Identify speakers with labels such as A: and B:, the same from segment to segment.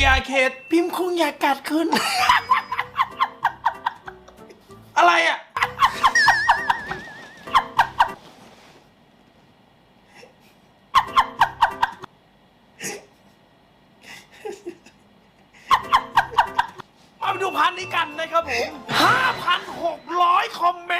A: ดีอาเคดพิมพ์คุงอยากกัดขึ้น อะไรอะ มาดูพันนี้กันนะครับผม 5,600 คอมเมนต์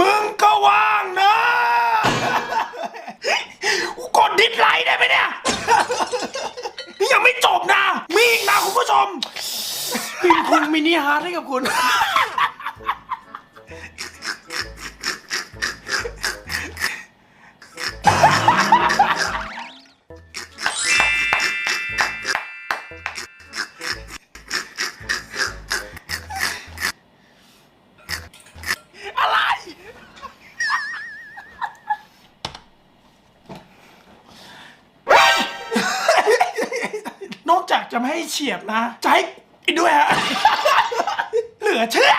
A: มึงก็ว่างนะกดดิสไลค์ได้ไหมเนี่ย ยังไม่จบนะ มีอีกนะคุณผู้ชมพิมพ์คุณมินิฮาร์ดให้กับคุณ จะไม่ให้เฉียบนะ จะให้อีกด้วยฮะ เหลือเชื่อ